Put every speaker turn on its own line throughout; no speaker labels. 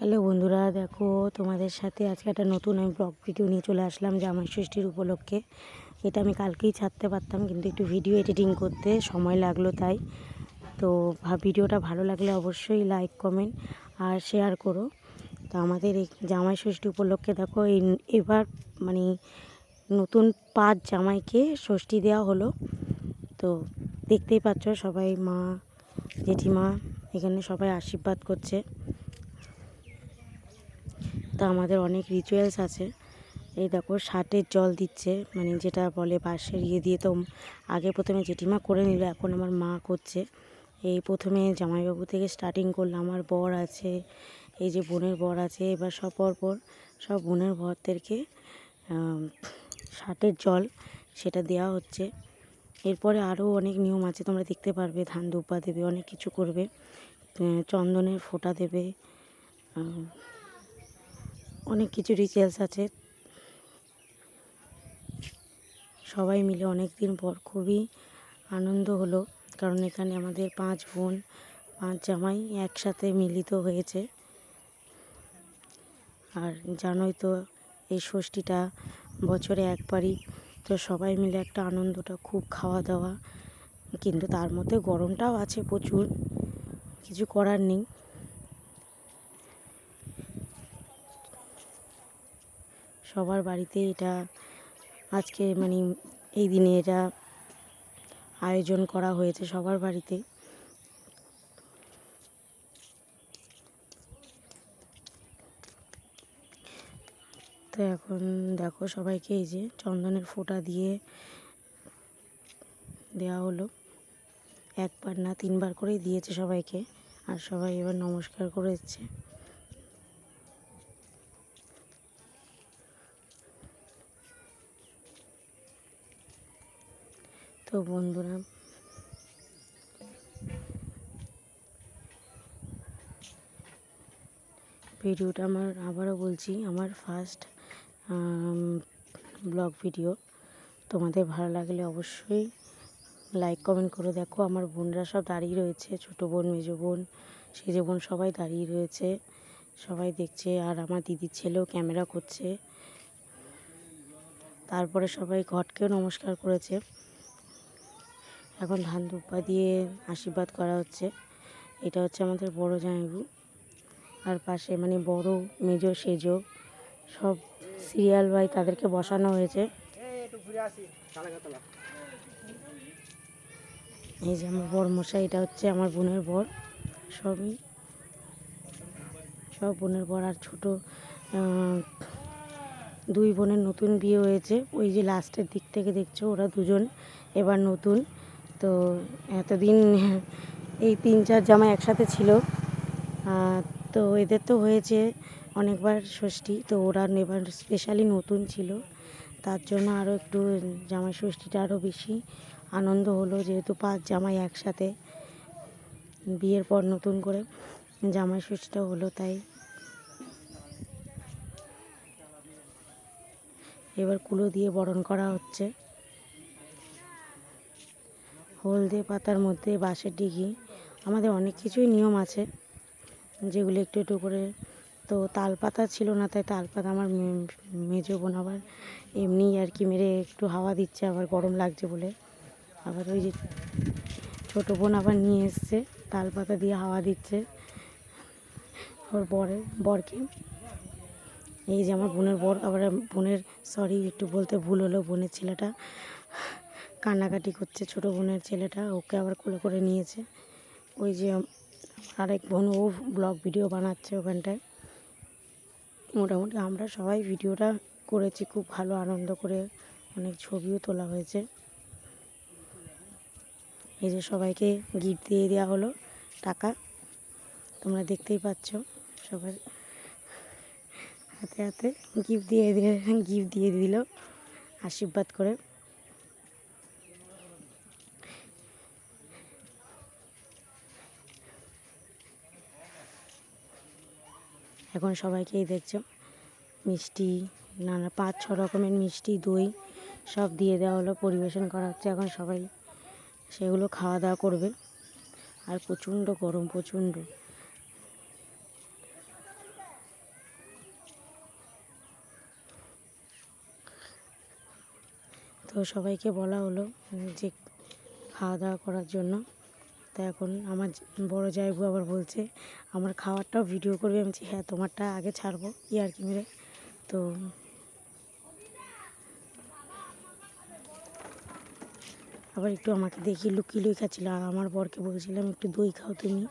Hello বন্ধুরা, দেখো তোমাদের সাথে আজকে একটা নতুন আমি ব্লগ ভিডিও নিয়ে চলে আসলাম জামাই ষষ্ঠীর উপলক্ষে। এটা আমি কালকেই ছাড়তে পারতাম, কিন্তু একটু ভিডিও এডিটিং করতে সময় লাগল তাই। তো ভিডিওটা ভালো লাগলে অবশ্যই লাইক কমেন্ট আর শেয়ার করো। তো আমাদের এই জামাই ষষ্ঠী উপলক্ষে দেখো এই এবার মানে নতুন পাঁচ জামাইকে ষষ্ঠী দেওয়া হলো। তো দেখতেই পাচ্ছ সবাই মা, জেঠিমা এখানে সবাই আশীর্বাদ করছে। তা আমাদের অনেক রিচুয়ালস আছে। এই দেখো ষাটের জল দিচ্ছে মানে যেটা বলে বাঁশের ইয়ে দিয়ে তো আগে প্রথমে জেঠিমা করে নিল, এখন আমার মা করছে। এই প্রথমে জামাইবাবু থেকে স্টার্টিং করলাম, আমার বর আছে, এই যে বোনের বর আছে, এবার সব পর পর সব বোনের বরদেরকে ষাটের জল সেটা দেওয়া হচ্ছে। এরপরে আরও অনেক নিয়ম আছে, তোমরা দেখতে পারবে, ধান দুব্বা দেবে, অনেক কিছু করবে চন্দনের ফোঁটা দেবে অনেক কিছু রিচুয়ালস আছে। সবাই মিলে অনেক দিন পর খুবই আনন্দ হলো, কারণ এখানে আমাদের পাঁচ বোন, পাঁচ জামাই একসাথে মিলিত হয়েছে। আর জানোই তো, এই ষষ্ঠীটা বছরে একবারই, তো সবাই মিলে একটা আনন্দটা, খুব খাওয়া দাওয়া কিন্তু তার মধ্যে গরমটাও আছে প্রচুর, কিছু করার নেই। সবার বাড়িতে এটা আজকে মানে এই দিনে এটা আয়োজন করা হয়েছে সবার বাড়িতে। তো এখন দেখো সবাইকে এই যে চন্দনের ফোঁটা দিয়ে দেওয়া হলো। একবার না তিনবার করেই দিয়েছে সবাইকে। আর সবাই এবার নমস্কার করেছে। তো বন্ধুরা। ভিডিওটা আমার আবারও বলছি, আমার ফার্স্ট ব্লগ ভিডিও তোমাদের ভালো লাগলে অবশ্যই লাইক কমেন্ট করে দেখো। আমার বোনরা সব দাঁড়িয়ে রয়েছে, ছোটো বোন, মেজো বোন, সেজো বোন সবাই দাঁড়িয়ে রয়েছে। সবাই দেখছে, আর আমার দিদির ছেলেও ক্যামেরা করছে। তারপরে সবাই ঘটকেও নমস্কার করেছে। এখন ধান দুব্বা দিয়ে আশীর্বাদ করা হচ্ছে। এটা হচ্ছে আমাদের বড় জামাইবু আর পাশে মানে বড়, মেজো, সেজো সব সিরিয়াল বাই তাদেরকে বসানো হয়েছে। এই যে আমার বর মশাই এটা হচ্ছে আমার বোনের বর, সবই। সব বোনের বর আর ছোটো দুই বোনের নতুন বিয়ে হয়েছে। ওই যে লাস্টের দিক থেকে দেখছ, ওরা দুজন, এবার নতুন। তো এতদিন এই তিন চার জামা একসাথে ছিল। তো এদের তো হয়েছে অনেকবার ষষ্ঠী, তো ওরা এবার স্পেশালি নতুন ছিল। তার জন্য আরও একটু জামাই ষষ্ঠীটা আরও বেশি আনন্দ হলো, যেহেতু পাঁচ জামাই একসাথে বিয়ের পর নতুন করে জামাই ষষ্ঠীটা হলো তাই। এবার কুলো দিয়ে বরণ করা হচ্ছে। হলদে পাতার মধ্যে বাঁশের ডিঘি আমাদের অনেক কিছুই নিয়ম আছে, যেগুলো একটু একটু করে। তো তাল পাতা ছিল না, তাই তাল পাতা আমার মেজো বোন আবার এমনি আর কি মেরে একটু হাওয়া দিচ্ছে, আবার গরম লাগছে বলে। আবার ওই যে ছোটো বোন আবার নিয়ে এসছে তাল পাতা দিয়ে হাওয়া দিচ্ছে। ওর বরের বরকে। এই যে আমার বোনের বর, আবার বোনের, সরি একটু বলতে ভুল হলো, বোনের ছেলেটা। কান্নাকাটি করছে ছোট বোনের ছেলেটা, ওকে আবার কোলে করে নিয়েছে। ওই যে আরেক বোন, ও ব্লগ ভিডিও বানাচ্ছে ওখানটায়। মোটামুটি আমরা সবাই ভিডিওটা করেছি, খুব ভালো আনন্দ করে অনেক ছবিও তোলা হয়েছে। এই যে সবাইকে গিফট দিয়ে দেওয়া হলো টাকা, তোমরা দেখতেই পাচ্ছ সবার হাতে হাতে গিফট দিয়ে দিয়ে, গিফট দিয়ে দিল আশীর্বাদ করে। এখন সবাইকেই দেখছ। মিষ্টি, নানা পাঁচ, ছ রকমের মিষ্টি, দই সব দিয়ে দেওয়া হলো, পরিবেশন করা হচ্ছে এখন সবাই। সেগুলো খাওয়া দাওয়া করবে। আর প্রচণ্ড গরম, প্রচণ্ড। তো সবাইকে বলা হলো যে খাওয়া দাওয়া করার জন্য। তা এখন আমার বড় জায়বু আবার বলছে, আমার খাওয়ারটাও ভিডিও করবে। আমি হ্যাঁ তোমারটা আগে ছাড়বো ইয়ার্কি মেরে। তো আবার একটু আমাকে দেখিয়ে লুকিয়ে লুকিয়ে খাচ্ছিল। আর আমার বরকে বলছিলাম, একটু দই খাও তুমি।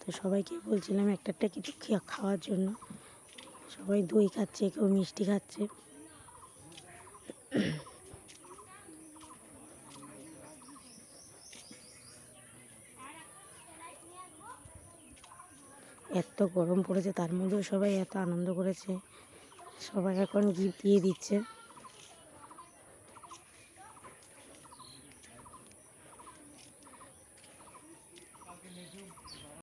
তো সবাইকে বলছিলাম, একটা একটা কিছু খাওয়ার জন্য। সবাই দই খাচ্ছে, কেউ মিষ্টি খাচ্ছে। এত গরম পড়েছে তার মধ্যেও সবাই এত আনন্দ করেছে। সবাই এখন গিফট দিয়ে দিচ্ছে।